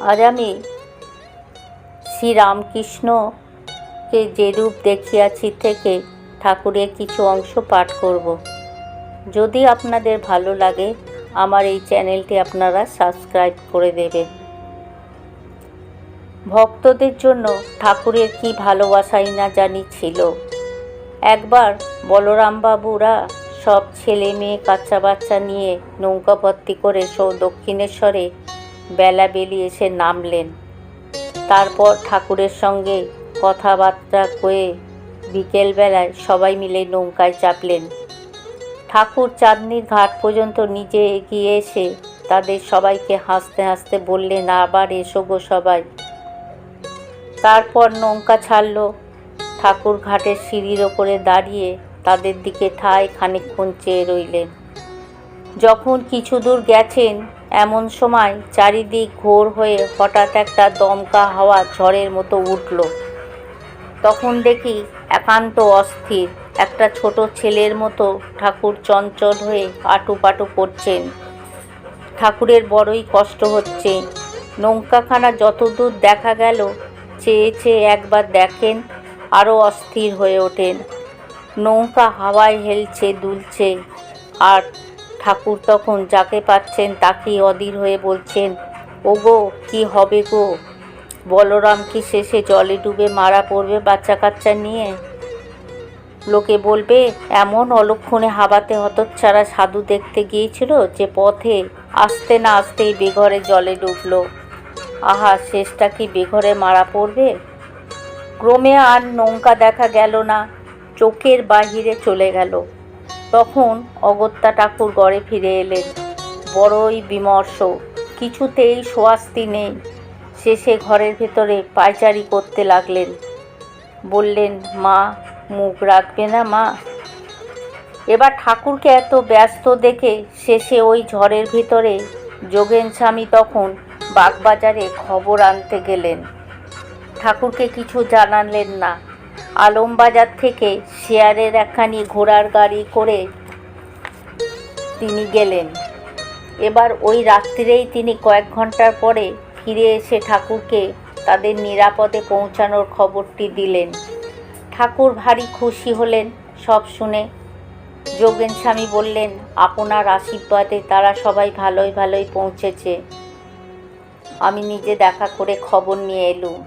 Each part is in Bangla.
আজ আমি শ্রীরামকৃষ্ণকে যে রূপ দেখিয়াছি থেকে ঠাকুরের কিছু অংশ পাঠ করব। যদি আপনাদের ভালো লাগে, আমার এই চ্যানেলটি আপনারা সাবস্ক্রাইব করে দেবেন। ভক্তদের জন্য ঠাকুরের কি ভালোবাসাই না জানি ছিল। একবার বলরামবাবুরা সব ছেলে মেয়ে কাচ্চা বাচ্চা নিয়ে নৌকা ভর্তি করে সৌ দক্ষিণেশ্বরে বেলা বেলি এসে নামলেন। তারপর ঠাকুরের সঙ্গে কথাবার্তা কয়ে বিকেলবেলায় সবাই মিলে নৌকায় চাপলেন। ঠাকুর চাঁদনির ঘাট পর্যন্ত নিজে এগিয়ে এসে তাদের সবাইকে হাসতে হাসতে বললেন, আবার এসো গো সবাই। তারপর নৌকা ছাড়ল। ঠাকুর ঘাটের সিঁড়ির ওপরে দাঁড়িয়ে তাদের দিকে ঠায় খানিকক্ষণ চেয়ে রইলেন। যখন কিছু দূর গেছেন এমন সময় চারিদিক ঘোর হয়ে হঠাৎ একটা দমকা হাওয়া ঝড়ের মতো উঠল। তখন দেখি একান্ত অস্থির। একটা ছোট ছেলের মতো ঠাকুর চঞ্চল হয়ে আটুপাটু করছেন। ঠাকুরের বড়ই কষ্ট হচ্ছে। নৌকাখানা যতদূর দেখা গেল, চেয়ে চেয়ে একবার দেখেন, আরও অস্থির হয়ে ওঠেন। নৌকা হাওয়ায় হেলছে, দুলছে, আর ঠাকুর তখন যাকে পাচ্ছেন তাকেই অধীর হয়ে বলছেন, ওগো, কি হবে গো? বলরাম কি শেষে জলে ডুবে মারা পড়বে বাচ্চা কাচ্চা নিয়ে? লোকে বলবে, এমন অলক্ষণে হাবাতে হতচ্ছাড়া সাধু দেখতে গিয়েছিল যে পথে আসতে না আসতেই বেঘরে জলে ডুবলো। আহা, শেষটা কি বেঘরে মারা পড়বে? ক্রমে আর নৌকা দেখা গেল না, চোখের বাহিরে চলে গেল। তখন অগত্যা ঠাকুর গড়ে ফিরে এলেন। বড়ই বিমর্ষ, কিছুতেই সোয়াস্তি নেই। শেষে ঘরের ভেতরে পায়চারি করতে লাগলেন। বললেন, মা, মুখ রাখবে না, মা। এবার ঠাকুরকে এত ব্যস্ত দেখে শেষে ওই ঝড়ের ভিতরে যোগেন স্বামী তখন বাগবাজারে খবর আনতে গেলেন। ঠাকুরকে কিছু জানালেন না। আলমবাজার থেকে শেয়ারের একখানি ঘোড়ার গাড়ি করে তিনি গেলেন। এবার ওই রাত্রিরেই তিনি কয়েক ঘণ্টার পরে ফিরে এসে ঠাকুরকে তাদের নিরাপদে পৌঁছানোর খবরটি দিলেন। ঠাকুর ভারী খুশি হলেন সব শুনে। যোগেন স্বামী বললেন, আপনার আশীর্বাদে তারা সবাই ভালোই ভালোই পৌঁছেছে। আমি নিজে দেখা করে খবর নিয়ে এলুম।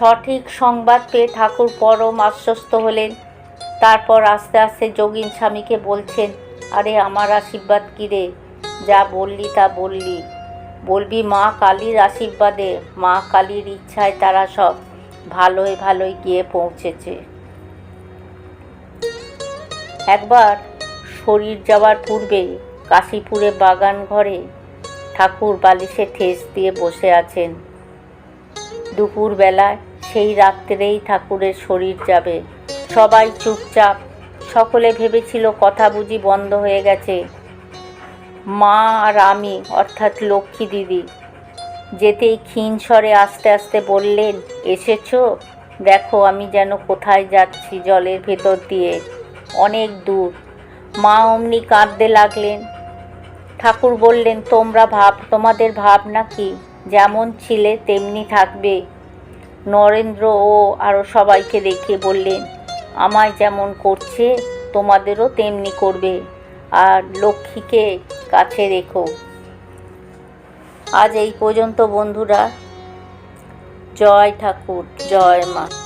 সঠিক সংবাদ পেয়ে ঠাকুর পরম আশ্বস্ত হলেন। তারপর আস্তে আস্তে যোগিন স্বামীকে বলছেন, আরে, আমার আশীর্বাদ কী রে? যা বললি তা বললি। বলবি, মা কালীর আশীর্বাদে, মা কালীর ইচ্ছায় তারা সব ভালোই ভালোই গিয়ে পৌঁছেছে। একবার শরীর যাওয়ার পূর্বে কাশীপুরে বাগান ঘরে ঠাকুর বালিশে ঠেস দিয়ে বসে আছেন। দুপুরবেলায় সেই রাত্রেই ঠাকুরের শরীর যাবে। সবাই চুপচাপ, সকলে ভেবেছিল কথা বুঝি বন্ধ হয়ে গেছে। মা আর আমি, অর্থাৎ লক্ষ্মী দিদি, যেতেই ক্ষীণ স্বরে আস্তে আস্তে বললেন, এসেছ? দেখো আমি যেন কোথায় যাচ্ছি জলের ভেতর দিয়ে। অনেক দূর। মা অমনি কাঁদতে লাগলেন। ঠাকুর বললেন, তোমরা ভাব, তোমাদের ভাব নাকি যেমন ছিলে, তেমনি থাকবে। নরেন্দ্র ও আরও সবাইকে দেখে বললেন, আমায় যেমন করছে, তোমাদেরও তেমনি করবে। আর লক্ষ্মীকে কাছে রেখো। আজ এই পর্যন্ত বন্ধুরা, জয় ঠাকুর, জয় মা।